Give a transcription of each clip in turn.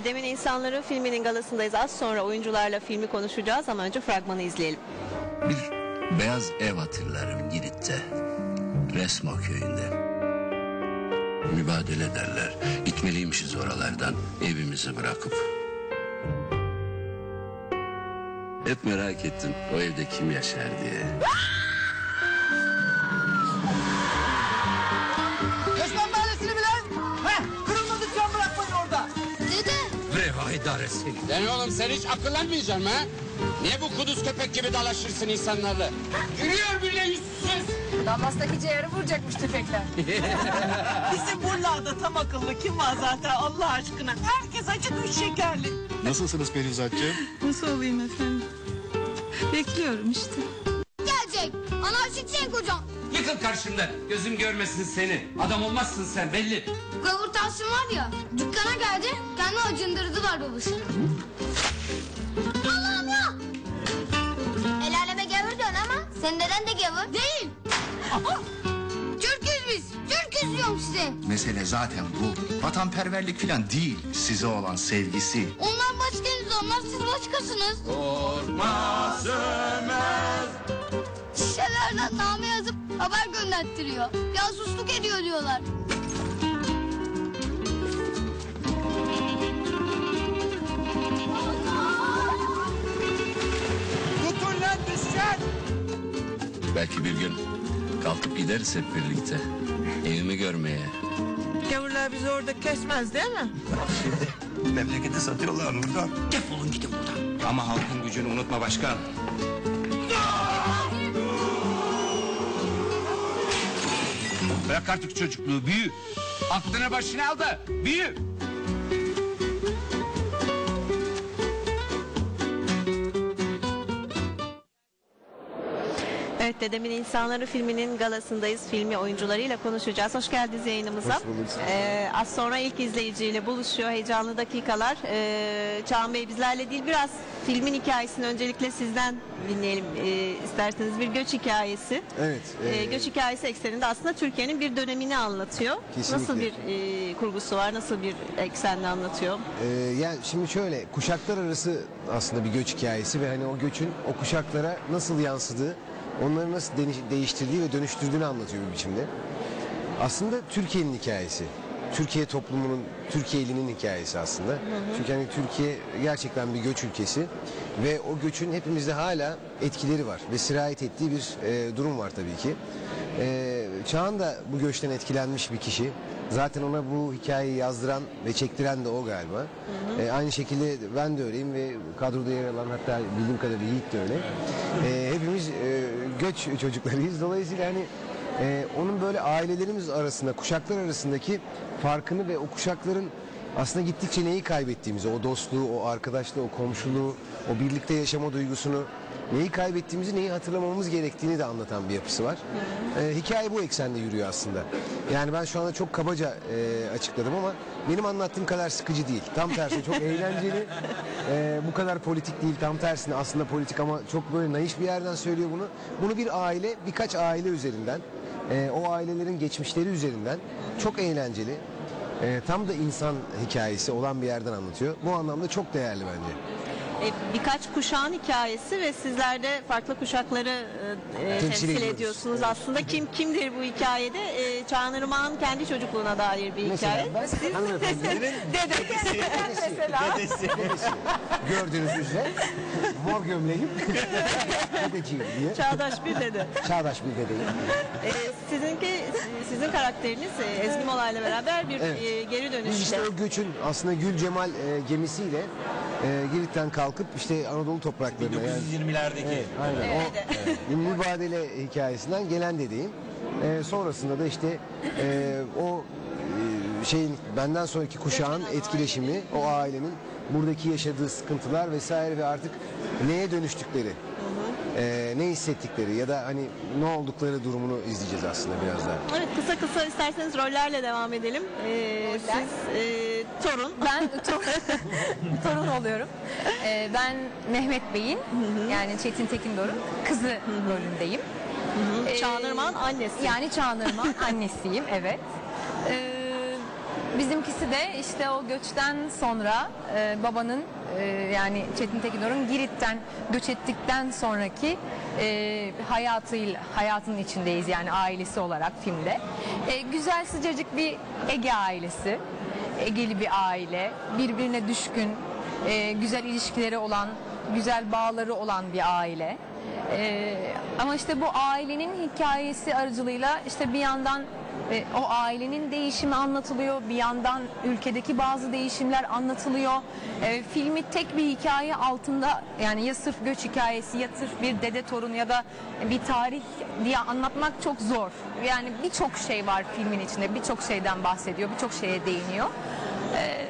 Dedemin İnsanları filminin galasındayız. Az sonra oyuncularla filmi konuşacağız ama önce fragmanı izleyelim. Bir beyaz ev hatırlarım Girit'te. Resmo köyünde. Mübadele derler. Gitmeliymişiz oralardan evimizi bırakıp. Hep merak ettim o evde kim yaşar diye. idaresi. Lan oğlum sen hiç akıllanmayacaksın ha? Niye bu kuduz köpek gibi dalaşırsın insanlarla? Yürüyor bile yüzsüz. Damastaki ciğeri vuracakmış tüfekler. Bizim buralarda tam akıllı kim var zaten Allah aşkına. Herkes acı üç şekerli. Nasılsınız Perizatçığım? Nasıl olayım efendim? Bekliyorum işte. gelecek. Anarşik sen kocam. Yıkıl karşımdan. Gözüm görmesin seni. Adam olmazsın sen belli. Gavur Tahsin var ya dükkana geldi kendi acındırdılar babasını. Allah'ım ya. El aleme gavur diyorsun ama senin deden de gavur. Değil. Türküz biz. Türküz diyorum size. Mesele zaten bu. Vatanperverlik falan değil. Size olan sevgisi. Onlar başkanız onlar siz başkasınız. Korkma sönmez. Şişelerden name yazıp haber gönderttiriyor. Casusluk ediyor diyorlar. Belki bir gün kalkıp gideriz hep birlikte. Evimi görmeye. Gavurlar bizi orada kesmez değil mi? Memleketi satıyorlar buradan. Defolun gidin buradan. Ama halkın gücünü unutma başkan. Bırak artık çocukluğu büyü. Aklını başına al da büyü. Evet Dedemin İnsanları filminin galasındayız. Filmi oyuncularıyla konuşacağız. Hoş geldiniz yayınımıza. Hoş bulduk. Ee, az sonra ilk izleyiciyle buluşuyor. Heyecanlı dakikalar. Ee, Çağan Bey bizlerle değil biraz filmin hikayesini öncelikle sizden dinleyelim ee, isterseniz. Bir göç hikayesi. Evet. Ee, e, göç hikayesi ekseninde aslında Türkiye'nin bir dönemini anlatıyor. Kesinlikle. Nasıl bir e, kurgusu var? Nasıl bir eksende anlatıyor? e, yani şimdi şöyle kuşaklar arası aslında bir göç hikayesi ve hani o göçün o kuşaklara nasıl yansıdığı, onları nasıl değiştirdiği ve dönüştürdüğünü anlatıyor bir biçimde. Aslında Türkiye'nin hikayesi. Türkiye toplumunun, Türkiye'linin hikayesi aslında. Çünkü hani Türkiye gerçekten bir göç ülkesi ve o göçün hepimizde hala etkileri var ve sirayet ettiği bir e, durum var tabii ki. E, Çağan da bu göçten etkilenmiş bir kişi. Zaten ona bu hikayeyi yazdıran ve çektiren de o galiba. E, aynı şekilde ben de öyleyim ve kadroda yer alan hatta bildiğim kadarıyla Yiğit de öyle. E, hepimiz e, göç çocuklarıyız. Dolayısıyla hani ee, onun böyle ailelerimiz arasında, kuşaklar arasındaki farkını ve o kuşakların aslında gittikçe neyi kaybettiğimizi, o dostluğu, o arkadaşlığı, o komşuluğu, o birlikte yaşama duygusunu, neyi kaybettiğimizi, neyi hatırlamamız gerektiğini de anlatan bir yapısı var. Ee, hikaye bu eksende yürüyor aslında. Yani ben şu anda çok kabaca e, açıkladım ama benim anlattığım kadar sıkıcı değil. Tam tersi çok eğlenceli. Ee, bu kadar politik değil. Tam tersine aslında politik ama çok böyle naif bir yerden söylüyor bunu. Bunu bir aile, birkaç aile üzerinden e, o ailelerin geçmişleri üzerinden çok eğlenceli, e, tam da insan hikayesi olan bir yerden anlatıyor. Bu anlamda çok değerli bence. E, birkaç kuşağın hikayesi ve sizler de farklı kuşakları e, e, Temsil ediyoruz. ediyorsunuz. Aslında kim kimdir bu hikayede? E, Çağan Irmak'ın kendi çocukluğuna dair bir Mesela hikaye. ben Siz hanımefendinin dede mesela. dedesi. Gördüğünüz üzere mor gömleğim dedeciğim diye. Çağdaş bir dede. Çağdaş bir dedeyim. E, sizinki sizin karakteriniz e, Ezgi Mola ile beraber bir Evet. e, geri Biz dönüşte. işte o göçün aslında Gül Cemal e, gemisiyle e, Girit'ten kalkıp işte Anadolu topraklarına yani 1920'lerdeki. Evet, aynen. O bir mübadele hikayesinden gelen dedeyim. Ee, sonrasında da işte e, o e, şeyin benden sonraki kuşağın etkileşimi, o ailenin buradaki yaşadığı sıkıntılar vesaire ve artık neye dönüştükleri, e, ne hissettikleri ya da hani ne oldukları durumunu izleyeceğiz aslında biraz daha. Evet kısa kısa isterseniz rollerle devam edelim. E, siz e, torun. Ben tor- torun oluyorum. Ee, ben Mehmet Bey'in yani Çetin Tekindor'un kızı rolündeyim. Ee, Çağan Irmak'ın annesi. Yani Çağan Irmak'ın annesiyim evet. Ee, Bizimkisi de işte o göçten sonra e, babanın e, yani Çetin Tekindor'un Girit'ten göç ettikten sonraki e, hayatıyla hayatının içindeyiz yani ailesi olarak filmde. E, güzel sıcacık bir Ege ailesi. Egeli bir aile, birbirine düşkün, e, güzel ilişkileri olan, güzel bağları olan bir aile. E, ama işte bu ailenin hikayesi aracılığıyla işte bir yandan e, o ailenin değişimi anlatılıyor, bir yandan ülkedeki bazı değişimler anlatılıyor. E, filmi tek bir hikaye altında yani ya sırf göç hikayesi ya sırf bir dede torun ya da bir tarih diye anlatmak çok zor. Yani birçok şey var filmin içinde, birçok şeyden bahsediyor, birçok şeye değiniyor. E,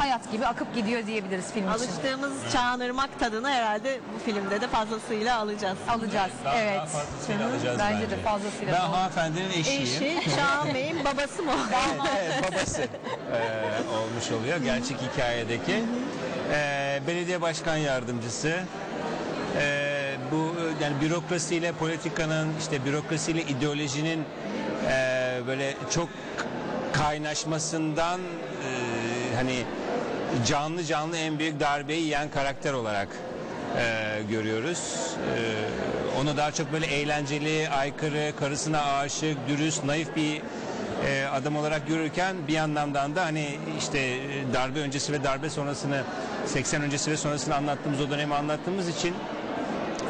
hayat gibi akıp gidiyor diyebiliriz film için. Alıştığımız Çağan Irmak tadını herhalde bu filmde de fazlasıyla alacağız. Alacağız, evet. fazlasıyla alacağız bence, bence. de fazlasıyla. Ben hanımefendinin eşiyim. Eşi Çağan Bey'in babası mı? evet, babası eee, olmuş oluyor gerçek hikayedeki. Eee, belediye başkan yardımcısı. Eee, bu yani bürokrasiyle politikanın işte bürokrasiyle ideolojinin eee, böyle çok kaynaşmasından eee, hani canlı canlı en büyük darbeyi yiyen karakter olarak eee, görüyoruz. Eee, onu daha çok böyle eğlenceli, aykırı, karısına aşık, dürüst, naif bir e, adam olarak görürken bir yandan da hani işte e, darbe öncesi ve darbe sonrasını 80 öncesi ve sonrasını anlattığımız o dönemi anlattığımız için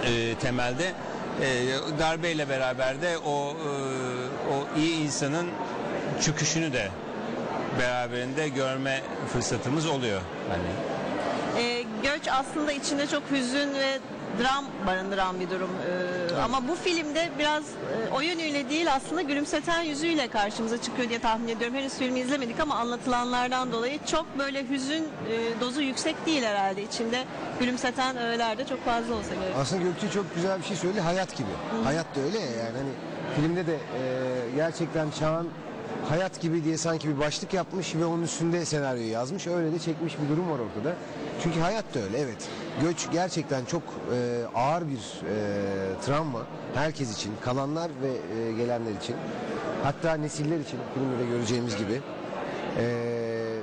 e, temelde e, darbeyle beraber de o e, o iyi insanın çöküşünü de beraberinde görme fırsatımız oluyor hani. E, göç aslında içinde çok hüzün ve dram barındıran bir durum. E, Ama bu filmde biraz e, o yönüyle değil aslında gülümseten yüzüyle karşımıza çıkıyor diye tahmin ediyorum. Henüz filmi izlemedik ama anlatılanlardan dolayı çok böyle hüzün e, dozu yüksek değil herhalde. İçinde gülümseten öğeler de çok fazla olsa gerek. Aslında Gökçe çok güzel bir şey söyledi. Hayat gibi. Hayat da öyle ya yani hani filmde de e, gerçekten Çağan hayat gibi diye sanki bir başlık yapmış ve onun üstünde senaryoyu yazmış. Öyle de çekmiş bir durum var ortada. Çünkü hayat da öyle evet. Göç gerçekten çok e, ağır bir e, travma herkes için, kalanlar ve e, gelenler için. Hatta nesiller için filmde de göreceğimiz gibi. E,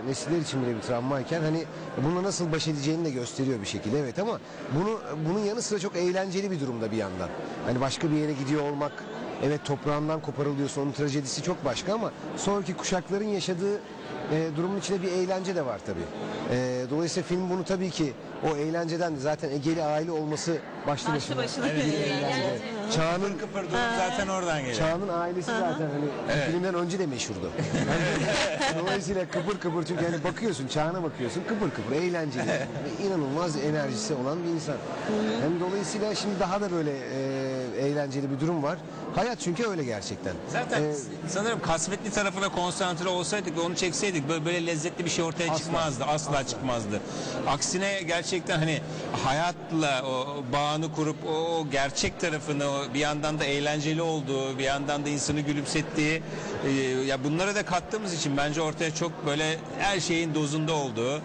nesiller için bile bir travmayken hani bununla nasıl baş edeceğini de gösteriyor bir şekilde evet ama bunu bunun yanı sıra çok eğlenceli bir durumda bir yandan. Hani başka bir yere gidiyor olmak evet toprağından koparılıyorsa onun trajedisi çok başka ama sonraki kuşakların yaşadığı e, durumun içinde bir eğlence de var tabii. E, dolayısıyla film bunu tabii ki o eğlenceden de zaten Egeli aile olması başlı Başlı başına. başına bir bir eğlence. Çağan'ın Kıpır durum zaten oradan geliyor. Çağan'ın ailesi zaten hani filmden önce de meşhurdu. Yani dolayısıyla kıpır kıpır çünkü hani bakıyorsun Çağan'a bakıyorsun kıpır kıpır eğlenceli ve inanılmaz enerjisi olan bir insan. Hem dolayısıyla şimdi daha da böyle e, eğlenceli bir durum var. Hayat çünkü öyle gerçekten. Zaten E, sanırım kasvetli tarafına konsantre olsaydık ve onu çekseydik böyle, böyle lezzetli bir şey ortaya Asla. çıkmazdı. Asla, çıkmazdı. Aksine gerçekten hani hayatla o bağını kurup o, o gerçek tarafını o bir yandan da eğlenceli olduğu, bir yandan da insanı gülümsettiği e, ya bunları da kattığımız için bence ortaya çok böyle her şeyin dozunda olduğu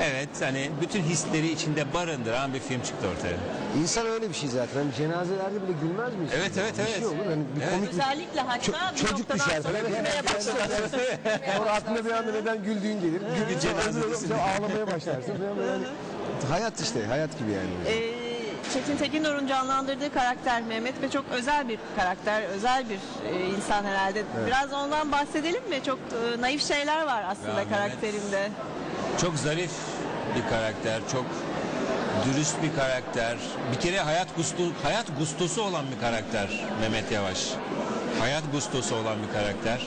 Evet hani bütün hisleri içinde barındıran bir film çıktı ortaya. İnsan öyle bir şey zaten. Hani cenazelerde bile gülmez miyiz? Evet, evet, bir evet. şey olur. Hani bir Evet. komik bir Özellikle hatta Ço- bir çocuk düşer sonra falan. gülmeye. Sonra aklına bir anda neden güldüğün gelir. Cenazesi. sonra ağlamaya başlarsın. hani hayat işte hayat gibi yani. Ee, Çetin Tekindor'un canlandırdığı karakter Mehmet ve çok özel bir karakter, özel bir e, insan herhalde. Biraz ondan bahsedelim mi? Çok e, naif şeyler var aslında Ya Mehmet. Çok zarif bir karakter, çok dürüst bir karakter. Bir kere hayat gustu, hayat gustosu olan bir karakter Mehmet Yavaş. Hayat gustosu olan bir karakter.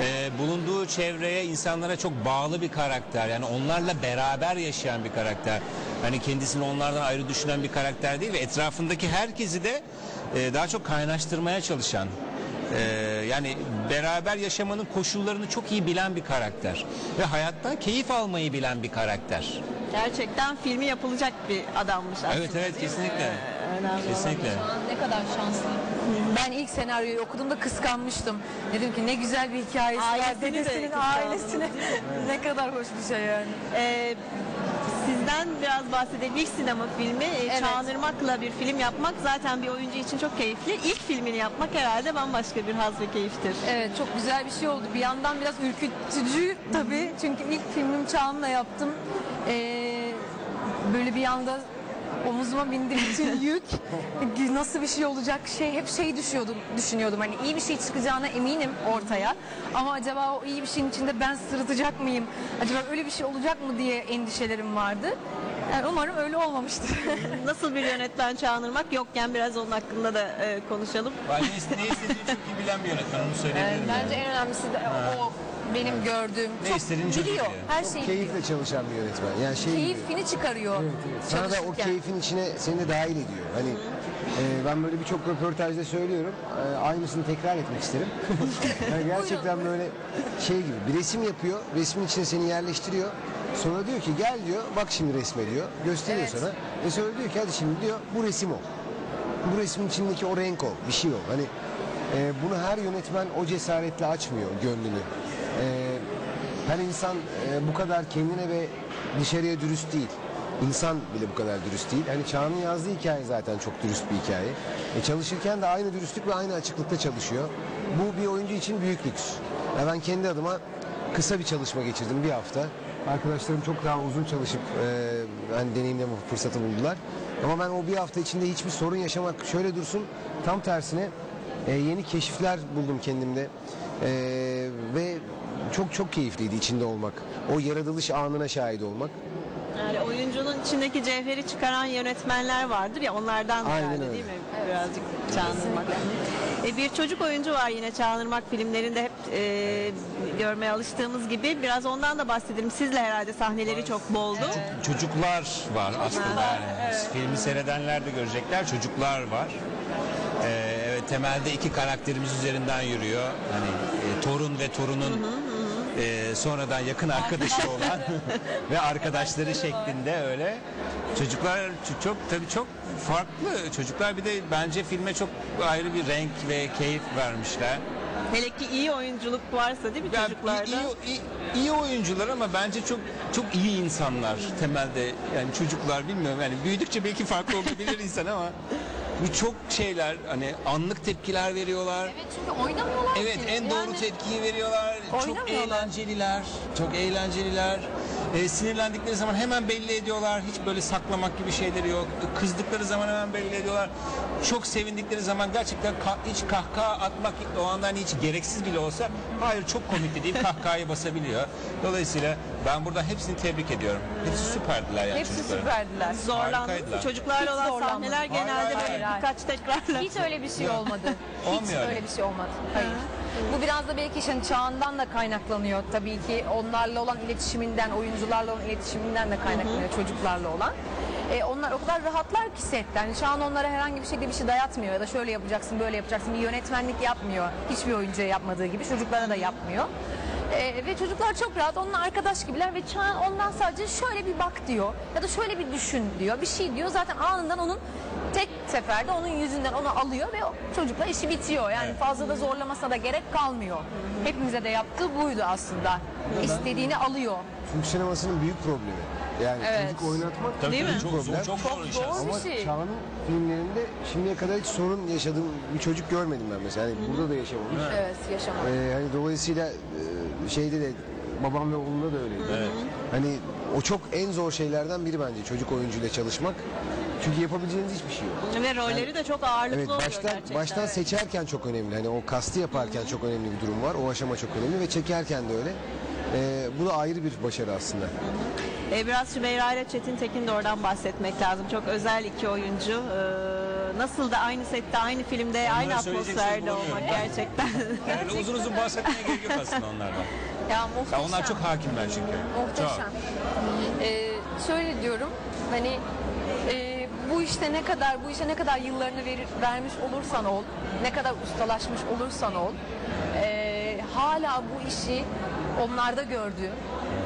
Ee, bulunduğu çevreye, insanlara çok bağlı bir karakter. Yani onlarla beraber yaşayan bir karakter. Hani kendisini onlardan ayrı düşünen bir karakter değil ve etrafındaki herkesi de e, daha çok kaynaştırmaya çalışan, ee, yani beraber yaşamanın koşullarını çok iyi bilen bir karakter ve hayattan keyif almayı bilen bir karakter. Gerçekten filmi yapılacak bir adammış aslında. Evet evet değil mi? kesinlikle. Ee, önemli. Kesinlikle. Ne kadar şanslı. Ben ilk senaryoyu okuduğumda kıskanmıştım. Dedim ki ne güzel bir hikayesi var. Ailesini de Dedesinin kıskandınız, ailesine. ne kadar hoş bir şey yani. Ee, Sizden biraz bahsedelim. İlk sinema filmi e, Evet. Çağınırmak'la bir film yapmak zaten bir oyuncu için çok keyifli. İlk filmini yapmak herhalde bambaşka bir haz ve keyiftir. Evet çok güzel bir şey oldu. Bir yandan biraz ürkütücü tabii. Çünkü ilk filmim Çağan'la yaptım. Ee, böyle bir anda omuzuma bindi bütün yük. Nasıl bir şey olacak şey hep şey düşüyordum, düşünüyordum. Hani iyi bir şey çıkacağına eminim ortaya. Ama acaba o iyi bir şeyin içinde ben sırıtacak mıyım? Acaba öyle bir şey olacak mı diye endişelerim vardı. Yani umarım öyle olmamıştır. Nasıl bir yönetmen Çağınırmak yokken biraz onun hakkında da e, konuşalım. Ben ne, ist- ne istediğini çok iyi bilen bir yönetmen onu söyleyebilirim. yani. Bence en önemlisi de o benim gördüğüm. Ne çok istediğini biliyor. biliyor. Her şeyi biliyor. Keyifle çalışan bir yönetmen. Yani şey gibi. Keyfini çıkarıyor. Sana da o çalışırken. keyfin içine seni de dahil ediyor. Hani e, ben böyle birçok röportajda söylüyorum. E, aynısını tekrar etmek isterim. yani gerçekten böyle şey gibi bir resim yapıyor. Resmin içine seni yerleştiriyor. Sonra diyor ki gel diyor bak şimdi resme diyor. Gösteriyor Evet. sana. Ve sonra diyor ki hadi şimdi diyor bu resim ol. Bu resmin içindeki o renk ol. Bir şey ol. Hani e, bunu her yönetmen o cesaretle açmıyor gönlünü. E, her insan e, bu kadar kendine ve dışarıya dürüst değil. İnsan bile bu kadar dürüst değil. Hani Çağan'ın yazdığı hikaye zaten çok dürüst bir hikaye. E, çalışırken de aynı dürüstlük ve aynı açıklıkta çalışıyor. Bu bir oyuncu için büyük lüks. Ya ben kendi adıma kısa bir çalışma geçirdim bir hafta. Arkadaşlarım çok daha uzun çalışıp e, hani deneyimleme fırsatı buldular. Ama ben o bir hafta içinde hiçbir sorun yaşamak şöyle dursun tam tersine e, yeni keşifler buldum kendimde. E, ve çok çok keyifliydi içinde olmak. O yaratılış anına şahit olmak. Yani oyuncunun içindeki cevheri çıkaran yönetmenler vardır ya onlardan Aynen herhalde öyle. değil mi? Birazcık Çağınırmak. E, bir çocuk oyuncu var yine Çağınırmak filmlerinde hep e, görmeye alıştığımız gibi. Biraz ondan da bahsedelim. Sizle herhalde sahneleri çok boldu. Çocuklar var aslında yani. Filmi seyredenler de görecekler. Çocuklar var. Ee, evet temelde iki karakterimiz üzerinden yürüyor. Hani e, torun ve torunun e, sonradan yakın arkadaşı olan ve arkadaşları şeklinde öyle. Çocuklar çok tabii çok farklı. Çocuklar bir de bence filme çok ayrı bir renk ve keyif vermişler. Hele ki iyi oyunculuk varsa değil mi Ya çocuklarda? iyi, iyi, iyi oyuncular ama bence çok çok iyi insanlar temelde yani çocuklar bilmiyorum yani büyüdükçe belki farklı olabilir insan ama bu çok şeyler hani anlık tepkiler veriyorlar. Evet çünkü oynamıyorlar Evet ki. en doğru Yani- tepkiyi veriyorlar. Çok Oynamıyorlar. eğlenceliler. Çok eğlenceliler. Ee, sinirlendikleri zaman hemen belli ediyorlar. Hiç böyle saklamak gibi şeyleri yok. Kızdıkları zaman hemen belli ediyorlar. Çok sevindikleri zaman gerçekten ka- hiç kahkaha atmak o anda hani hiç gereksiz bile olsa hayır çok komikti deyip kahkahayı basabiliyor. Dolayısıyla ben burada hepsini tebrik ediyorum. Hepsi süperdiler yani Hepsi çocukların. süperdiler. Zorlandınız mı? Harikaydılar. Çocuklarla Hiç olan zorlanmadım. sahneler genelde Hayır, böyle hayır, hayır. birkaç tekrarla. Hiç öyle bir şey olmadı. Hiç Olmuyor öyle öyle. bir şey olmadı. Hayır. Bu biraz da belki işin çağından da kaynaklanıyor tabii ki. Onlarla olan iletişiminden, oyuncularla olan iletişiminden de kaynaklanıyor çocuklarla olan. E, onlar o kadar rahatlar ki setten. Yani Çağan onlara herhangi bir şekilde bir şey dayatmıyor ya da şöyle yapacaksın, böyle yapacaksın. Bir yönetmenlik yapmıyor. Hiçbir oyuncuya yapmadığı gibi çocuklara da yapmıyor. E, ve çocuklar çok rahat, onunla arkadaş gibiler ve Çağan ondan sadece şöyle bir bak diyor ya da şöyle bir düşün diyor. Bir şey diyor zaten anından onun tek seferde onun yüzünden onu alıyor ve o çocukla işi bitiyor. Yani fazla da zorlamasına da gerek kalmıyor. Hepimize de yaptığı buydu aslında. İstediğini alıyor. Türk sinemasının büyük problemi. Yani Evet. çocuk oynatmak Tabii Değil mi? Çok, Problem. zor, çok zor. Ama bir şey. Çağan'ın filmlerinde şimdiye kadar hiç sorun yaşadığım bir çocuk görmedim ben mesela. Hani burada da yaşamamış. Evet yaşamak. Ee, hani dolayısıyla e, şeyde de babam ve oğlunda da öyleydi. Hani o çok en zor şeylerden biri bence çocuk oyuncuyla çalışmak. Çünkü yapabileceğiniz hiçbir şey yok. Ve rolleri de çok ağırlıklı Evet oluyor baştan gerçekten. baştan seçerken çok önemli. Hani o kastı yaparken çok önemli bir durum var. O aşama çok önemli ve çekerken de öyle. Ee, bu da ayrı bir başarı aslında. E, biraz Sümeyra ile Çetin Tekin de oradan bahsetmek lazım. Çok özel iki oyuncu. Ee, nasıl da aynı sette, aynı filmde, aynı söyleyecek atmosferde olmak gerçekten. Yani uzun uzun bahsetmeye gerek yok aslında onlardan. Ya muhteşem. Ya onlar çok hakimler çünkü. Çok. Muhteşem. Ee, şöyle diyorum hani e, bu işte ne kadar bu işe ne kadar yıllarını verir, vermiş olursan ol, ne kadar ustalaşmış olursan ol, e, hala bu işi onlarda gördüğüm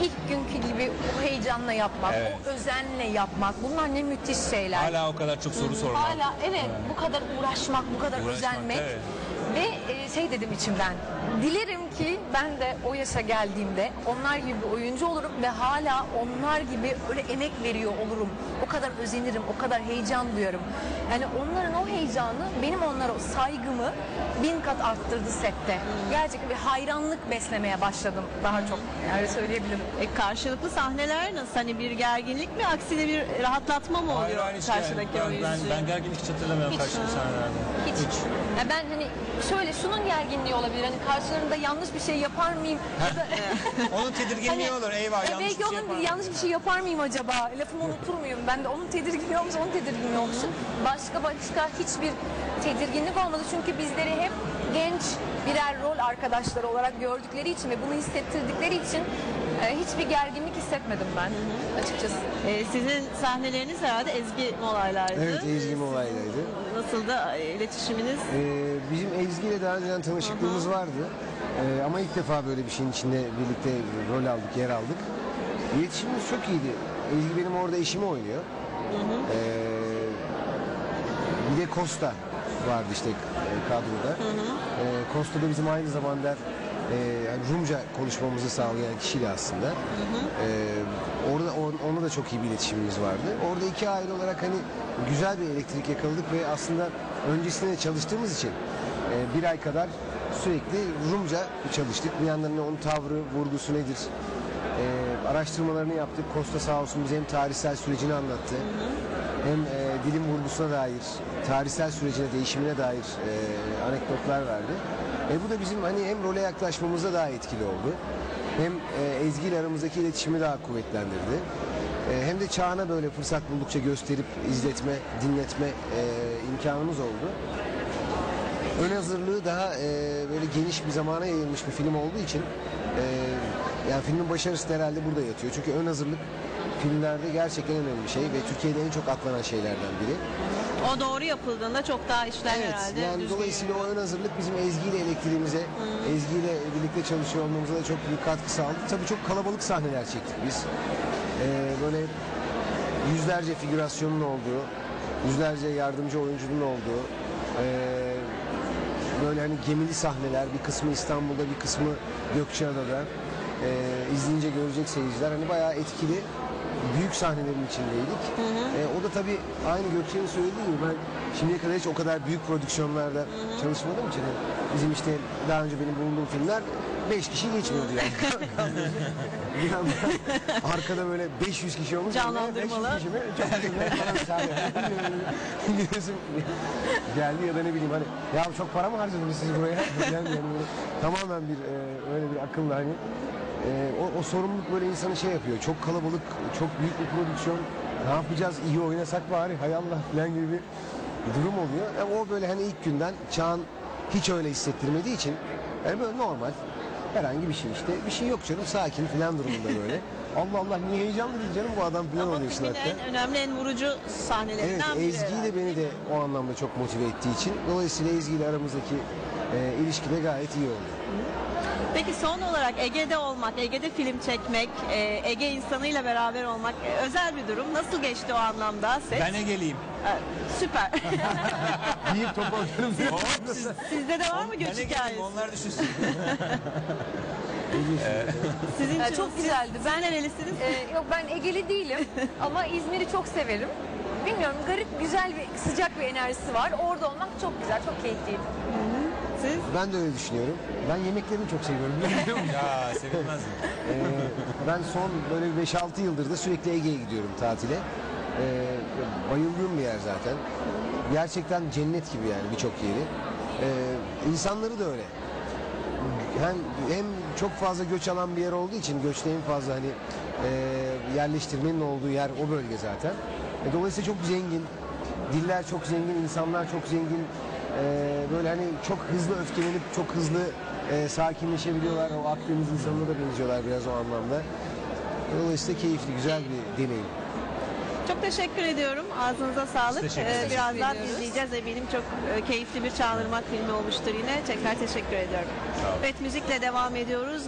ilk günkü gibi o heyecanla yapmak, Evet. o özenle yapmak bunlar ne müthiş şeyler. Hala o kadar çok soru sormak. Hala evet bu kadar uğraşmak, bu kadar Uğraşmak, özenmek evet. Ve e, şey dedim içimden. Dilerim ki ben de o yaşa geldiğimde onlar gibi bir oyuncu olurum ve hala onlar gibi öyle emek veriyor olurum. O kadar özenirim, o kadar heyecan duyarım. Yani onların o heyecanı benim onlara o saygımı bin kat arttırdı sette. Gerçekten bir hayranlık beslemeye başladım daha çok. Yani söyleyebilirim. E, karşılıklı sahneler nasıl? Hani bir gerginlik mi aksine bir rahatlatma mı oluyor karşıdaki oyuncu? gerginlik hiç hatırlamıyorum Hiç. sahnelerde. Hiç. Ya ben hani şöyle şunun gerginliği olabilir. Hani karşılarında yanlış bir şey yapar mıyım? Ya da- Onun tedirginliği Hani, olur eyvah e, yanlış belki bir şey onun yapar. yanlış bir şey yapar mıyım acaba? Lafımı unutur muyum? Ben de onun tedirginliği olmuş, onun tedirginliği olmuş. Başka başka hiçbir tedirginlik olmadı. Çünkü bizleri hep genç birer rol arkadaşları olarak gördükleri için ve bunu hissettirdikleri için e, hiçbir gerginlik hissetmedim ben açıkçası. E, sizin sahneleriniz herhalde Ezgi Molaylar'dı. Evet Ezgi olaylarıydı. Nasıl da e, iletişiminiz? Ee, bizim Ezgi ile daha önceden tanışıklığımız vardı. Ee, ama ilk defa böyle bir şeyin içinde birlikte rol aldık, yer aldık. İletişimimiz çok iyiydi. Ezgi benim orada eşimi oynuyor. Ee, bir de Costa vardı işte e, kadroda. Ee, Costa da bizim aynı zamanda e, Rumca konuşmamızı sağlayan kişiydi aslında. Ee, orada on- onunla da çok iyi bir iletişimimiz vardı. Orada iki aile olarak hani güzel bir elektrik yakaladık ve aslında öncesinde de çalıştığımız için e, bir ay kadar sürekli Rumca çalıştık. Bir yandan onun tavrı, vurgusu nedir? Ee, araştırmalarını yaptık. Costa sağ olsun bize hem tarihsel sürecini anlattı. Hem e, dilin vurgusuna dair, tarihsel sürecine, değişimine dair e, anekdotlar verdi. E, bu da bizim hani hem role yaklaşmamızda daha etkili oldu. Hem e, Ezgi ile aramızdaki iletişimi daha kuvvetlendirdi. E, hem de Çağan'a böyle fırsat buldukça gösterip izletme, dinletme e, imkanımız oldu. Ön hazırlığı daha e, böyle geniş bir zamana yayılmış bir film olduğu için e, yani filmin başarısı da herhalde burada yatıyor. Çünkü ön hazırlık filmlerde gerçekten önemli bir şey ve Türkiye'de en çok atlanan şeylerden biri. O doğru yapıldığında çok daha işler Evet herhalde. yani düzgün dolayısıyla o ön hazırlık bizim Ezgi ile elektriğimize, Ezgi ile birlikte çalışıyor olmamıza da çok büyük katkı sağladı. Tabii çok kalabalık sahneler çektik biz. Ee, böyle yüzlerce figürasyonun olduğu, yüzlerce yardımcı oyuncunun olduğu, ee, böyle hani gemili sahneler, bir kısmı İstanbul'da, bir kısmı Gökçeada'da ee, izleyince görecek seyirciler. Hani bayağı etkili büyük sahnelerin içindeydik. Ee, o da tabii aynı Gökçe'nin söylediği gibi ben şimdiye kadar hiç o kadar büyük prodüksiyonlarda çalışmadığım için bizim işte daha önce benim bulunduğum filmler 5 kişi geçmiyordu yani. bir anda arkada böyle 500 kişi olmuş. Canlandırmalı. 500 kişi mi? Çok falan. Biliyorsun geldi ya da ne bileyim hani ya çok para mı harcadınız siz buraya? Yani, yani tamamen bir e, öyle bir akılla hani e, o, o sorumluluk böyle insanı şey yapıyor. Çok kalabalık, çok büyük bir prodüksiyon. Ne yapacağız? İyi oynasak bari hay Allah falan gibi bir durum oluyor. Yani o böyle hani ilk günden Çağan hiç öyle hissettirmediği için yani böyle normal herhangi bir şey işte. Bir şey yok canım sakin falan durumunda böyle. Allah Allah niye heyecanlı değil canım bu adam falan Ama oluyorsun hatta. en önemli, en vurucu Evet sahnelerinden biri Ezgi de beni de o anlamda çok motive ettiği için. Dolayısıyla Ezgi ile aramızdaki e, ilişki de gayet iyi oldu. Peki son olarak Ege'de olmak, Ege'de film çekmek, e, Ege insanıyla beraber olmak e, özel bir durum. Nasıl geçti o anlamda set? Ben Ege'liyim. E, süper. Deyip topu atıyorum. Sizde de var mı Ben göç Ege'liyim hikayesi? onlar düşünsün. Sizin için çok güzeldi. Siz, Ben- siz nerelisiniz? Ee, yok ben Egeli değilim ama İzmir'i çok severim. Bilmiyorum garip güzel bir sıcak bir enerjisi var. Orada olmak çok güzel, çok keyifliydi. Siz? Ben de öyle düşünüyorum. Ben yemeklerini çok seviyorum. biliyor musun? ya sevilmez mi? Ee, ben son böyle bir 5-6 yıldır da sürekli Ege'ye gidiyorum tatile. Ee, bayıldığım bir yer zaten. Gerçekten cennet gibi yani birçok yeri. Ee, insanları da öyle. Hem, hem çok fazla göç alan bir yer olduğu için göçte en fazla hani e, yerleştirmenin olduğu yer o bölge zaten. E, dolayısıyla çok zengin. Diller çok zengin, insanlar çok zengin. E, böyle hani çok hızlı öfkelenip çok hızlı e, sakinleşebiliyorlar. O Akdeniz insanına da benziyorlar biraz o anlamda. Dolayısıyla keyifli, güzel bir deneyim. Çok teşekkür ediyorum. Ağzınıza sağlık. teşekkür Ee, ederiz. birazdan ediyoruz. izleyeceğiz. Eminim çok e, keyifli bir Çağınırmak filmi olmuştur yine. Tekrar teşekkür ediyorum. Evet müzikle devam ediyoruz.